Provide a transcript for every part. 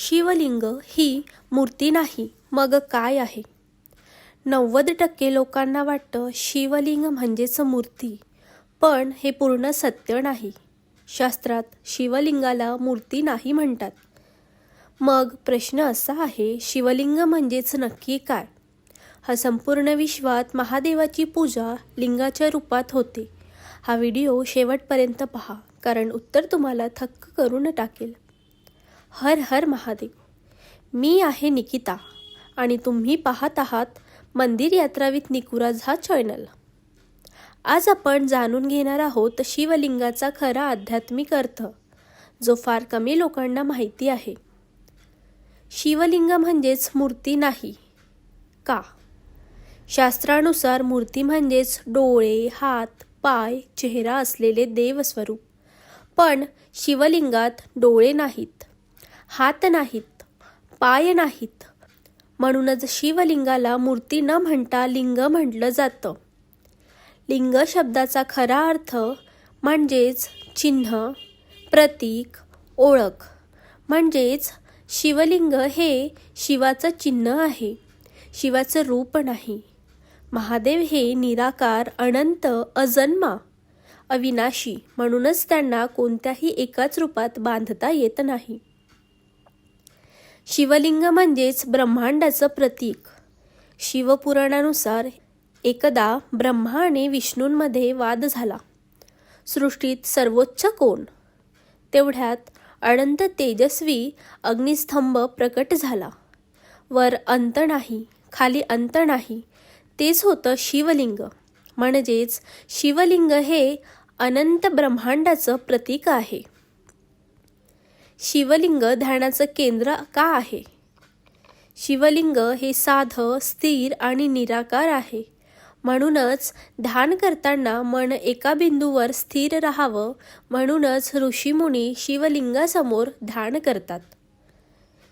शिवलिंग ही मूर्ती नाही मग काय आहे? नव्वद टक्के लोकांना वाटतं शिवलिंग म्हणजेच मूर्ती पण हे पूर्ण सत्य नाही. शास्त्रात शिवलिंगाला मूर्ती नाही म्हणतात. मग प्रश्न असा आहे शिवलिंग म्हणजेच नक्की काय? हा संपूर्ण विश्वात महादेवाची पूजा लिंगाच्या रूपात होते. हा व्हिडिओ शेवटपर्यंत पहा कारण उत्तर तुम्हाला थक्क करून टाकेल. हर हर महादेव. मी आहे निकिता आणि तुम्ही पाहत आहात मंदिर यात्रा विथ निकुराज हा चॅनल. आज आपण जाणून घेणार आहोत शिवलिंगाचा खरा आध्यात्मिक अर्थ जो फार कमी लोकांना माहिती आहे. शिवलिंग म्हणजेच मूर्ती नाही का? शास्त्रानुसार मूर्ती म्हणजेच डोळे हात पाय चेहरा असलेले देवस्वरूप. पण शिवलिंगात डोळे नाहीत. हात नाहीत पाय नाहीत. म्हणूनच शिवलिंगाला मूर्ती न म्हणता लिंग म्हटलं जातं. लिंग शब्दाचा खरा अर्थ म्हणजेच चिन्ह प्रतीक ओळख. म्हणजेच शिवलिंग हे शिवाचं चिन्ह आहे शिवाचं रूप नाही. महादेव हे निराकार अनंत अजन्मा अविनाशी म्हणूनच त्यांना कोणत्याही एकाच रूपात बांधता येत नाही. शिवलिंग म्हणजेच ब्रह्मांडाचं प्रतीक. शिवपुराणानुसार एकदा ब्रह्मा आणि विष्णूंमध्ये वाद झाला. सृष्टीत सर्वोच्च कोण? तेवढ्यात अनंत तेजस्वी अग्निस्तंभ प्रकट झाला. वर अंत नाही खाली अंत नाही तेच होतं शिवलिंग. म्हणजेच शिवलिंग हे अनंत ब्रह्मांडाचं प्रतीक आहे. शिवलिंग ध्यानाचं केंद्र का आहे? शिवलिंग हे साधं स्थिर आणि निराकार आहे. म्हणूनच ध्यान करताना मन एका बिंदूवर स्थिर राहावं म्हणूनच ऋषीमुनी शिवलिंगासमोर ध्यान करतात.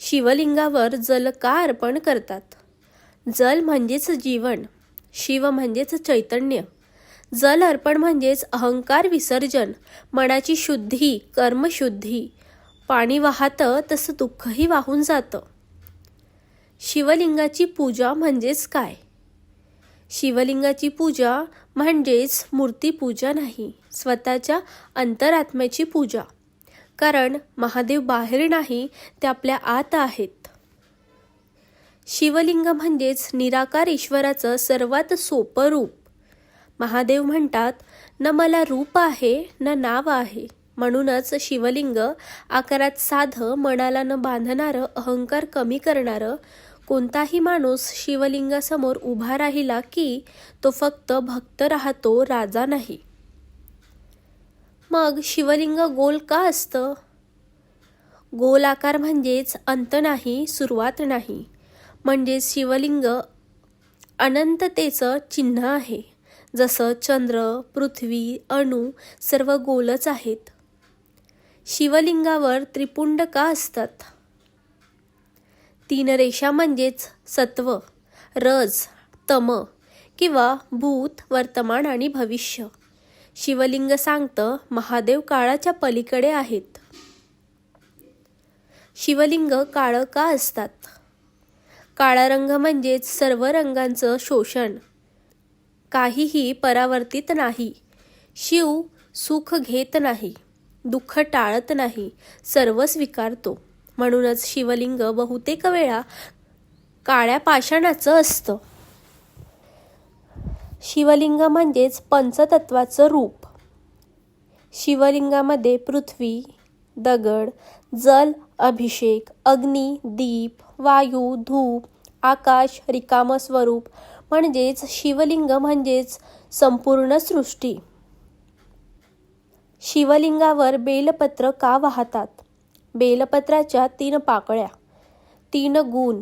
शिवलिंगावर जल का अर्पण करतात? जल म्हणजेच जीवन शिव म्हणजेच चैतन्य. जल अर्पण म्हणजेच अहंकार विसर्जन मनाची शुद्धी कर्मशुद्धी. पाणी वाहतं तसं दुःखही वाहून जातं. शिवलिंगाची पूजा म्हणजेच काय? शिवलिंगाची पूजा म्हणजेच मूर्तीपूजा नाही स्वतःच्या अंतरात्म्याची पूजा. कारण महादेव बाहेर नाही ते आपल्या आत आहेत. शिवलिंग म्हणजेच निराकार ईश्वराचं सर्वात सोपं रूप. महादेव म्हणतात न मला रूप आहे न नाव आहे. म्हणूनच शिवलिंग आकारात साधं मनाला न बांधणारं अहंकार कमी करणारं कोणताही माणूस शिवलिंगासमोर उभा राहिला की तो फक्त भक्त राहतो राजा नाही. मग शिवलिंग गोल का असतं? गोल आकार म्हणजेच अंत नाही सुरुवात नाही. म्हणजेच शिवलिंग अनंततेचं चिन्ह आहे. जसं चंद्र पृथ्वी अणू सर्व गोलच आहेत. शिवलिंगावर त्रिपुंड का असतात? तीन रेषा म्हणजेच सत्व रज तम किंवा भूत वर्तमान आणि भविष्य. शिवलिंग सांगतं महादेव काळाच्या पलीकडे आहेत. शिवलिंग काळं का असतात? काळा रंग म्हणजेच सर्व रंगांचं शोषण. काहीही परावर्तित नाही. शिव सुख घेत नाही. दुःख टाळत नाही सर्व स्वीकारतो. म्हणूनच शिवलिंग बहुतेक वेळा काळ्या पाषाणाचं असतं. शिवलिंग म्हणजेच पंचतत्वाचं रूप. शिवलिंगामध्ये पृथ्वी दगड जल अभिषेक अग्नी दीप वायू धूप आकाश रिकाम स्वरूप म्हणजेच शिवलिंग म्हणजेच संपूर्ण सृष्टी. शिवलिंगावर बेलपत्र का वाहतात? बेलपत्राच्या तीन पाकळ्या. तीन गुण.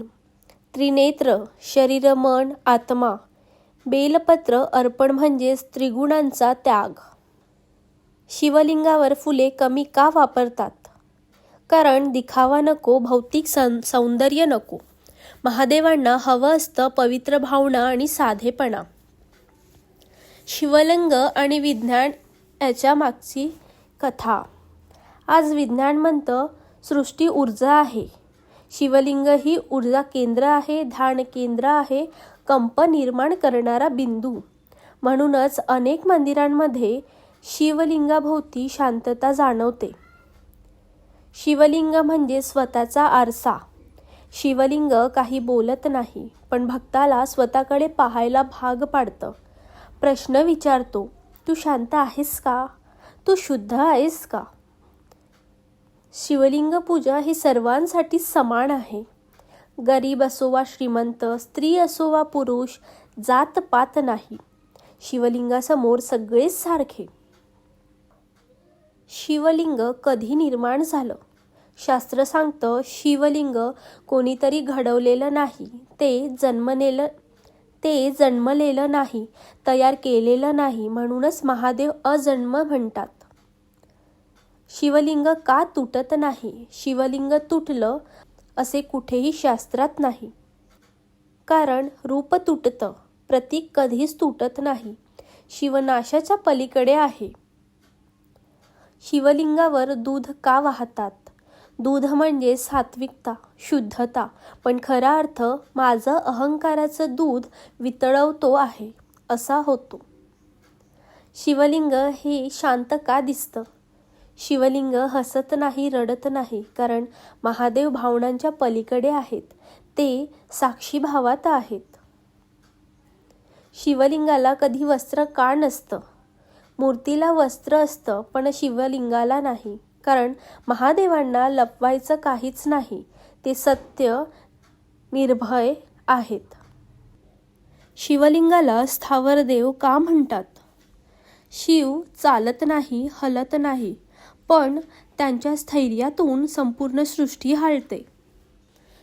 त्रिनेत्र शरीर मन आत्मा. बेलपत्र अर्पण म्हणजेच त्रिगुणांचा त्याग. शिवलिंगावर फुले कमी का वापरतात? कारण दिखावा नको भौतिक सं सौंदर्य नको. महादेवांना हवं असतं पवित्र भावना आणि साधेपणा. शिवलिंग आणि विज्ञान याच्या मागची कथा. आज विज्ञान म्हणतं सृष्टी ऊर्जा आहे. शिवलिंग ही ऊर्जा केंद्र आहे धान केंद्र आहे कंप निर्माण करणारा बिंदू. म्हणूनच अनेक मंदिरांमध्ये शिवलिंगाभोवती शांतता जाणवते. शिवलिंग म्हणजे स्वतःचा आरसा. शिवलिंग काही बोलत नाही पण भक्ताला स्वतःकडे पाहायला भाग पाडतं. प्रश्न विचारतो तू शांत आहेस का? तू शुद्ध आहेस का? शिवलिंग पूजा ही सर्वांसाठी समान आहे. गरीब असो वा श्रीमंत स्त्री असो वा पुरुष जात पात नाही. शिवलिंगासमोर सगळेच सारखे. शिवलिंग कधी निर्माण झालं? शास्त्र सांगतं शिवलिंग कोणीतरी घडवलेलं नाही ते जन्मलेलं ते जन्मलेलं नाही तयार केलेलं नाही म्हणूनच महादेव अजन्म म्हणतात. शिवलिंग का तुटत नाही? शिवलिंग तुटलं असे कुठेही शास्त्रात नाही. कारण रूप तुटतं प्रतीक कधीच तुटत नाही शिवनाशाच्या पलीकडे आहे. शिवलिंगावर दूध का वाहतात? दूध म्हणजे सात्विकता शुद्धता. पण खरा अर्थ माझं अहंकाराचं दूध वितळवतो आहे असा होतो. शिवलिंग हे शांत का दिसतं? शिवलिंग हसत नाही रडत नाही कारण महादेव भावनांच्या पलीकडे आहेत. ते साक्षी भावात आहेत. शिवलिंगाला कधी वस्त्र का नसतं? मूर्तीला वस्त्र असतं पण शिवलिंगाला नाही. कारण महादेवांना लपवायचं काहीच नाही. ते सत्य निर्भय आहेत. शिवलिंगाला स्थावर देव का म्हणतात? शिव चालत नाही हलत नाही पण त्यांच्या स्थैर्यातून संपूर्ण सृष्टी हालते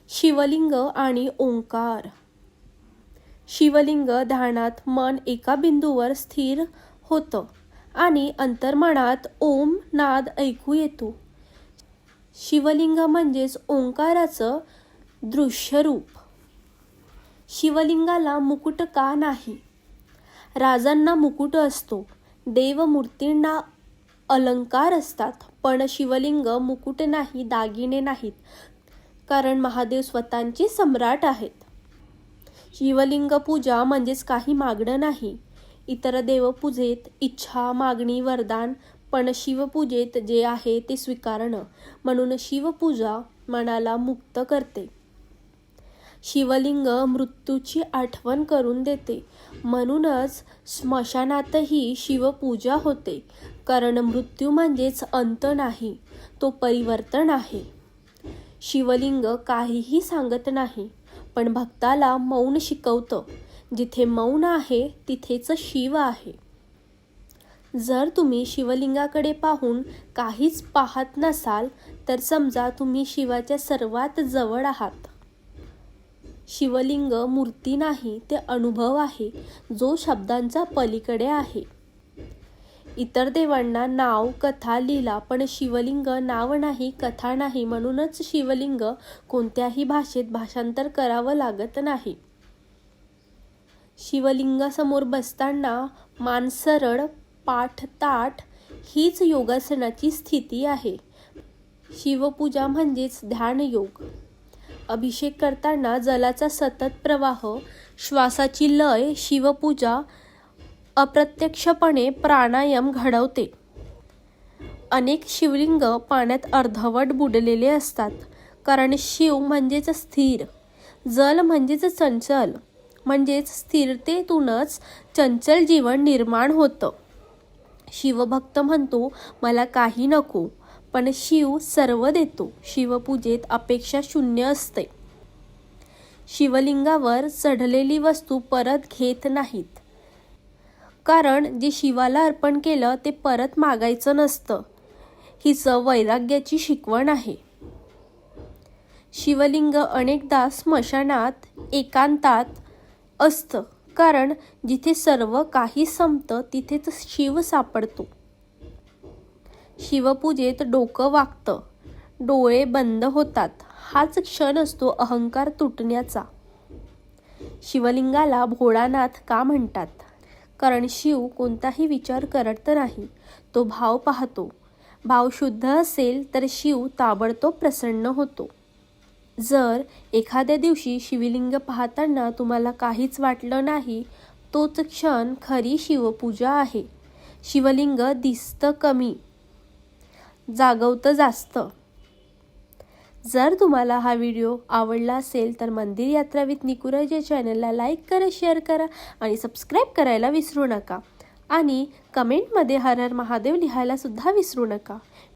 शिवलिंग आणि ओंकार. शिवलिंग ध्यानात मन एका बिंदूवर स्थिर होतं. आणि अंतर्मनात ओम नाद ऐकू येतो. शिवलिंग म्हणजेच ओंकाराचं दृश्यरूप. शिवलिंगाला मुकुट का नाही? राजांना मुकुट असतो. देवमूर्तींना अलंकार असतात. पण शिवलिंग मुकुट नाही दागिने नाहीत. कारण महादेव स्वतःचे सम्राट आहेत. शिवलिंग पूजा म्हणजेच काही मागणं नाही. इतर देवपूजेत इच्छा मागणी वरदान पण शिवपूजेत जे आहे ते स्वीकारणं. म्हणून शिवपूजा मनाला मुक्त करते. शिवलिंग मृत्यूची आठवण करून देते. म्हणूनच स्मशानातही शिवपूजा होते. कारण मृत्यू म्हणजेच अंत नाही तो परिवर्तन आहे. शिवलिंग काहीही सांगत नाही पण भक्ताला मौन शिकवतं. जिथे मौन आहे तिथेच शिव आहे. जर तुम्ही शिवलिंगाकडे पाहून काहीच पाहत नसाल तर समजा तुम्ही शिवाच्या सर्वात जवळ आहात. शिवलिंग मूर्ती नाही ते अनुभव आहे जो शब्दांचा पलीकडे आहे. इतर देवांना नाव कथा लिहिला पण शिवलिंग नाव नाही कथा नाही म्हणूनच शिवलिंग कोणत्याही भाषेत भाषांतर करावं लागत नाही. शिवलिंगासमोर बसताना मानसरळ पाठ ताठ हीच योगासनाची स्थिती आहे. शिवपूजा म्हणजेच ध्यानयोग. अभिषेक करताना जलाचा सतत प्रवाह श्वासाची लय शिवपूजा अप्रत्यक्षपणे प्राणायाम घडवते. अनेक शिवलिंग पाण्यात अर्धवट बुडलेले असतात कारण शिव म्हणजेच स्थिर जल म्हणजेच चंचल. म्हणजेच स्थिरतेतूनच चंचल जीवन निर्माण होतं. शिवभक्त म्हणतो मला काही नको पण शिव सर्व देतो. शिवपूजेत अपेक्षा शून्य असते. शिवलिंगावर चढलेली वस्तू परत घेत नाहीत. कारण जे शिवाला अर्पण केलं ते परत मागायचं नसतं. हिचं वैराग्याची शिकवण आहे. शिवलिंग अनेकदा स्मशानात एकांतात असतं. कारण जिथे सर्व काही संपतं तिथेच शिव सापडतो. शिवपूजेत डोकं वागतं डोळे बंद होतात. हाच क्षण असतो अहंकार तुटण्याचा. शिवलिंगाला भोळानाथ का म्हणतात? कारण शिव कोणताही विचार करत नाही. तो भाव पाहतो. भाव शुद्ध असेल तर शिव ताबडतोब प्रसन्न होतो. जर एखाद्या दिवशी शिवलिंग पाहताना तुम्हाला काहीच वाटलं नाही तोच क्षण खरी शिवपूजा आहे. शिवलिंग दिसतं कमी जागवतं जास्त. जर तुम्हाला हा व्हिडिओ आवडला असेल तर मंदिर यात्रा विथ निकुराज या चॅनलला लाईक करा शेअर करा आणि सबस्क्राईब करायला विसरू नका. आणि कमेंटमध्ये हर हर महादेव लिहायला सुद्धा विसरू नका.